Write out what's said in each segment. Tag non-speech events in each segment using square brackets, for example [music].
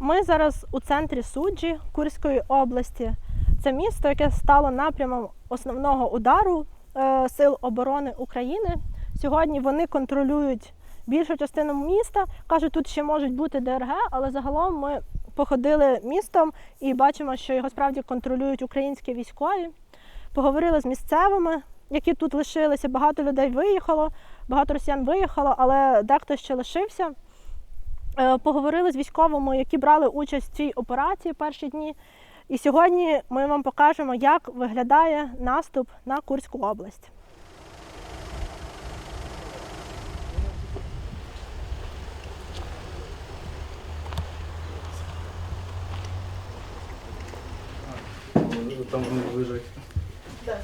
Ми зараз у центрі суджі Курської області. Це місто, яке стало напрямом основного удару е, Сил оборони України. Сьогодні вони контролюють більшу частину міста. Кажуть, тут ще можуть бути ДРГ, але загалом ми походили містом і бачимо, що його справді контролюють українські військові. Поговорили з місцевими, які тут лишилися. Багато людей виїхало, багато росіян виїхало, але дехто ще лишився. Е, Поговорили з військовими, які брали участь в цій операції перші дні. І сьогодні ми вам покажемо, як виглядає наступ на Курську область. Там вони лежать. Пісьор.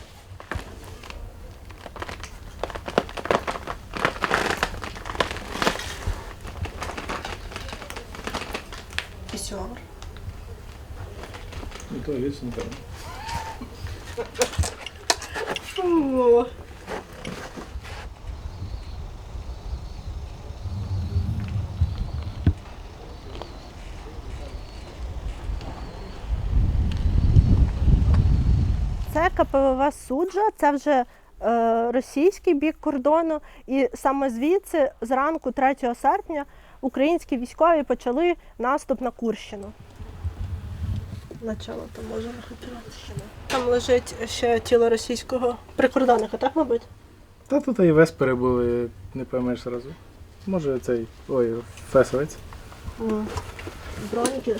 Ну то вічно там. Це КПВВ Суджа, це вже е, російський бік кордону. І саме звідси, зранку 3 серпня, українські військові почали наступ на Курщину. Начало там може не Там лежить ще тіло російського прикордонника, так, мабуть? Та тут і веспери були, не поймеш зразу. Може цей. Ой, фесовець. Броніки.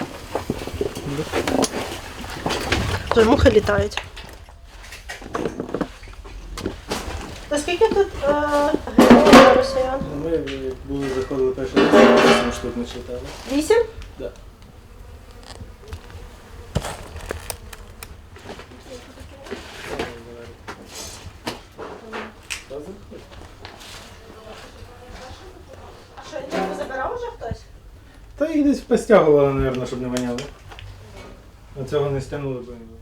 Вже мухи літають. Та скільки тут е, росіян? Ми були заходили перший раз, 8 штук не читали. Вісім? Да. Що, нічого забирав вже хтось? Та їх десь постягували, мабуть, щоб не воняли. А цього не стягнули, бо не було.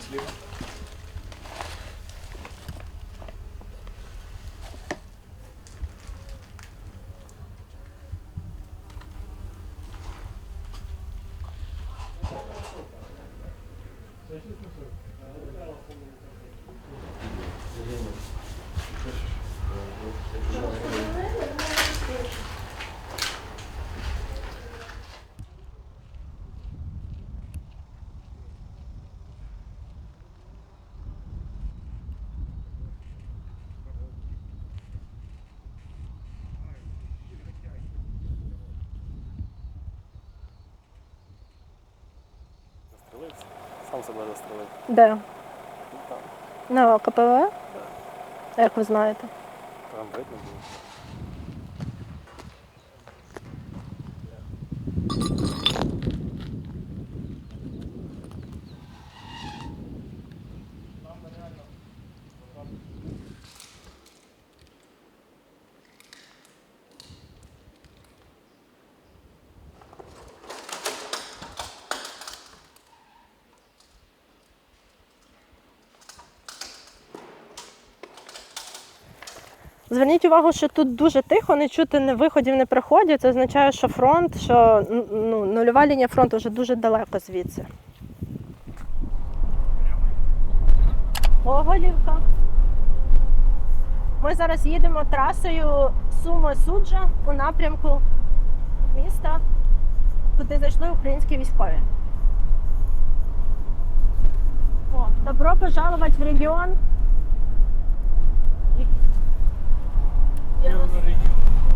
Muslim Сам себе застрелив. Де? Ну, там, На КПВ? Як ви знаєте? там видно було. Зверніть увагу, що тут дуже тихо, не чути ні виходів, ні приходів. Це означає, що фронт, що ну, нульова лінія фронту вже дуже далеко звідси. Гоголівка. Ми зараз їдемо трасою Сума-Суджа у напрямку міста, куди зайшли українські військові. О, добро пожаловать в регіон.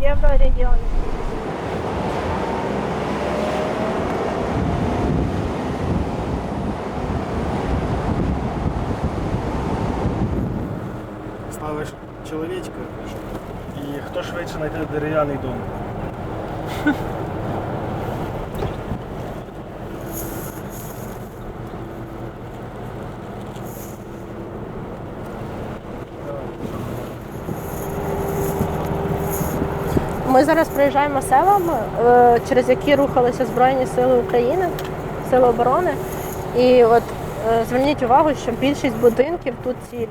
Єврорегіон. Ставиш чоловічка і хто швидше знайде дерев'яний дом. Ми зараз проїжджаємо селами, е, через які рухалися Збройні Сили України, Сили оборони. І от е, зверніть увагу, що більшість будинків тут цілі.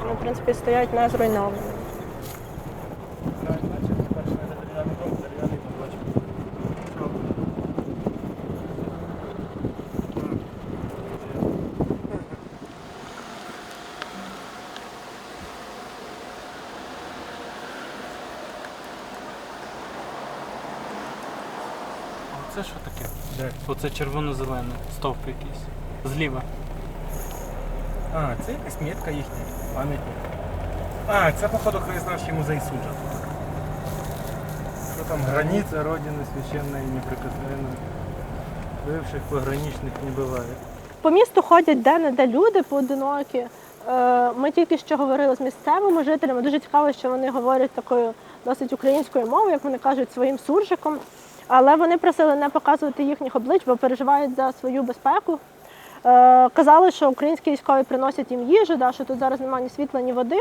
Вони, в принципі, стоять не зруйновані. Це що таке? Де? Оце червоно-зелене, стовп якийсь. Зліва. А, це якась метка їхня, пам'ятник. А, це походу краєзнавчий музей суджа. Що там границя Родини священної і неприкосновенної. Бивших пограничних не буває. По місту ходять де-не-де люди поодинокі. Е, Ми тільки що говорили з місцевими жителями. Дуже цікаво, що вони говорять такою досить українською мовою, як вони кажуть, своїм суржиком. Але вони просили не показувати їхніх облич, бо переживають за свою безпеку. Е, Казали, що українські військові приносять їм їжу, да, що тут зараз немає ні світла, ні води,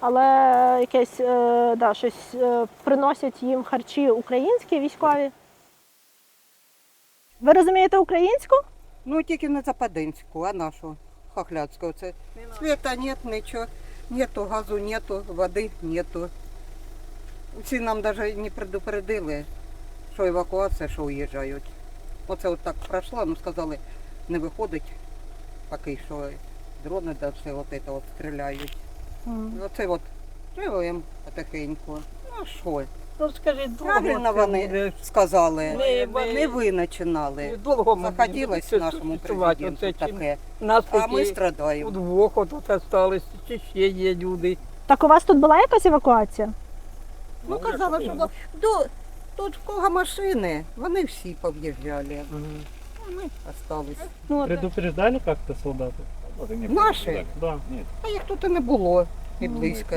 але якесь е, да, щось е, приносять їм харчі українські військові. Ви розумієте українську? Ну, тільки не западинську, а нашу хохляцьку. Це світа нет, нічого. Нету газу, нету, води нету. Всі нам навіть не предупредили, що евакуація, що уїжджають. Оце от так пройшла, ну сказали, не виходить, поки що дрони да все от це от стріляють. І Оце от живемо потихеньку. Ну а що? Ну скажіть, довго Правильно вони буде? сказали, Ми- ми- не ви починали. Довго ми нашому президенту оце таке, Нас а ми страдаємо. удвох от тут остались, чи ще є люди. Так у вас тут була якась евакуація? Ну, казала, що до, тут в кого машини, вони всі пов'їжджали. А ми остались. Ну, Предупреждали як-то солдати? Наші, Да. а їх тут і не було, і близько.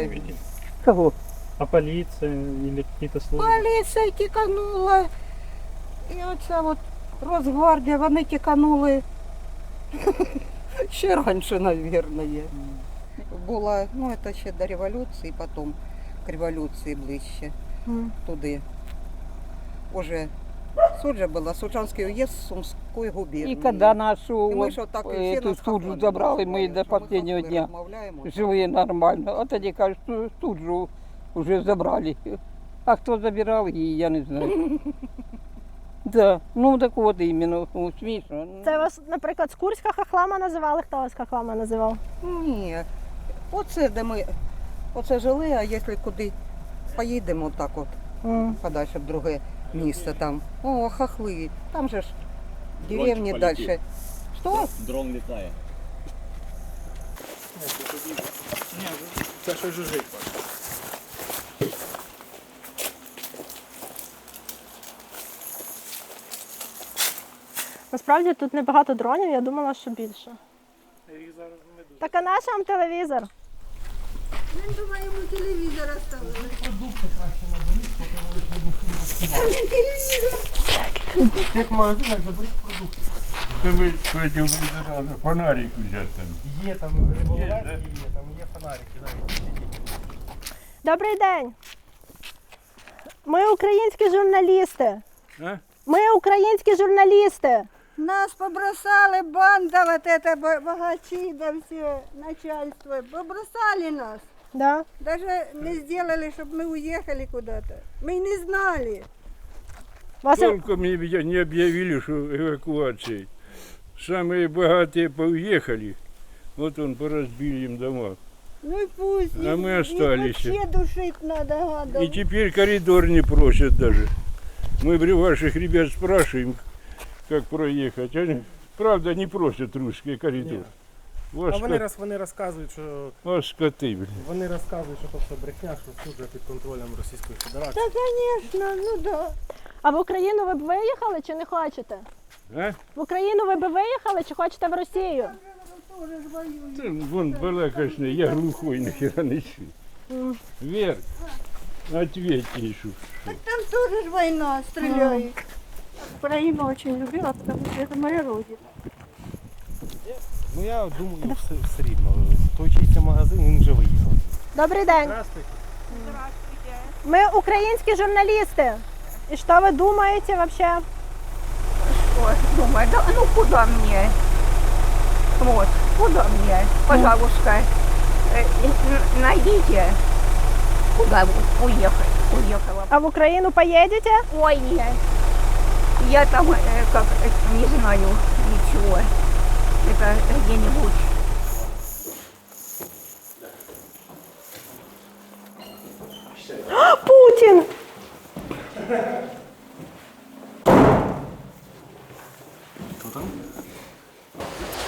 кого? А поліція или какие-то службы? Поліція тіканула. І оця от Росгвардія, вони тіканули. Ще раніше, мабуть. Була, ну, це ще до революції, потім к революції ближче. туди. Уже суджа була, Суджанський уїзд Сумської губернії. І коли нашу І ми от, ж отак всі эту нас суджу забрали, ми до що ми останнього дня розмовляємо. жили нормально. А тоді кажуть, що суджу вже забрали. А хто забирав її, я не знаю. [laughs] Да, ну так от іменно, ну, смішно. Це вас, наприклад, з Курська хахлама називали? Хто вас хахлама називав? Ні, оце де ми оце жили, а якщо куди поїдемо так от, подальше в друге місце там. О, хохли, там же ж деревні далі. Що? Дрон літає. Це що жужить. Насправді тут небагато дронів, я думала, що більше. Так а наш вам телевізор? Як магазинах заберіть продукти. Вы хотел фонарик взять там. Є там риболовецькі, є, там є фонарики. Добрий день. Ми українські журналісти. А? Ми українські журналісти. Нас побросали банда, вот это бо- богачи, да все, начальство. Побросали нас. Да. Даже не сделали, чтобы мы уехали куда-то. Мы не знали. Вас... Толком не, объя- не объявили, что эвакуации. Самые богатые поуехали. Вот он поразбили им дома. Ну и пусть. А их- мы остались. вообще душить надо, гадов. И теперь коридор не просят даже. Мы при ваших ребят спрашиваем, как проехать. Они, правда, не просят русский коридор. Ні. Вот А вони, скот- роз, вони розказують, що вот скоты, блин. вони розказують, що то все брехня, що суджа під контролем Російської Федерації. Да, конечно, ну да. А в Україну ви б виїхали чи не хочете? А? В Україну ви б виїхали чи хочете в Росію? Тоже ж воюют. Ты, Вон балакашный, я глухой нахера не чую. Вер, ответь ей, что. Так там тоже ж война, стреляют. Украину очень любила, потому что это моя родина. Ну я думаю, все, все рівно. Той чийся магазин, він вже виїхав. Добрий день. Здравствуйте. Ми українські журналісти. І що ви думаєте вообще? Ой, думаю, да, ну куда мне? Вот, куда мне, пожалуйста. Э, и- найдите, куда вы уехали, уехала. А в Україну поїдете? Ой, нет. Я там, э, как, э, не знаю ничего. Это где-нибудь. [gasps] Путін! Хто там?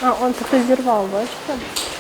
А, он це хтось зірвав, бачите? Чи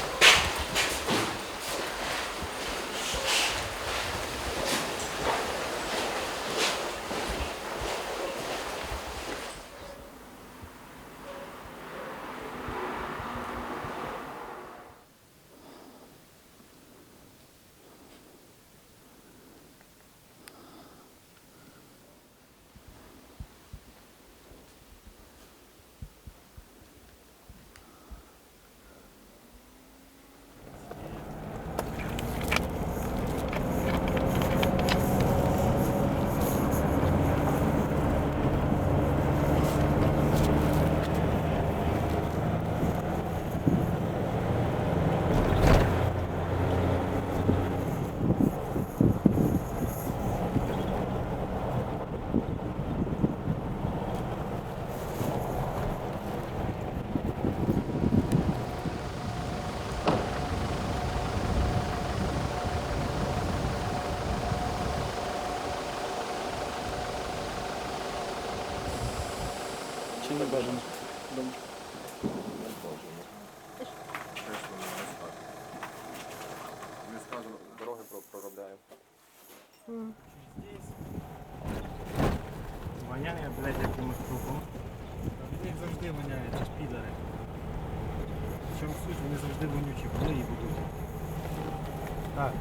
не бажано? Воняє, блядь, якимось трупом. Їх завжди воняє, це ж підари. В чому суть, вони завжди вонючі, коли і будуть. Так,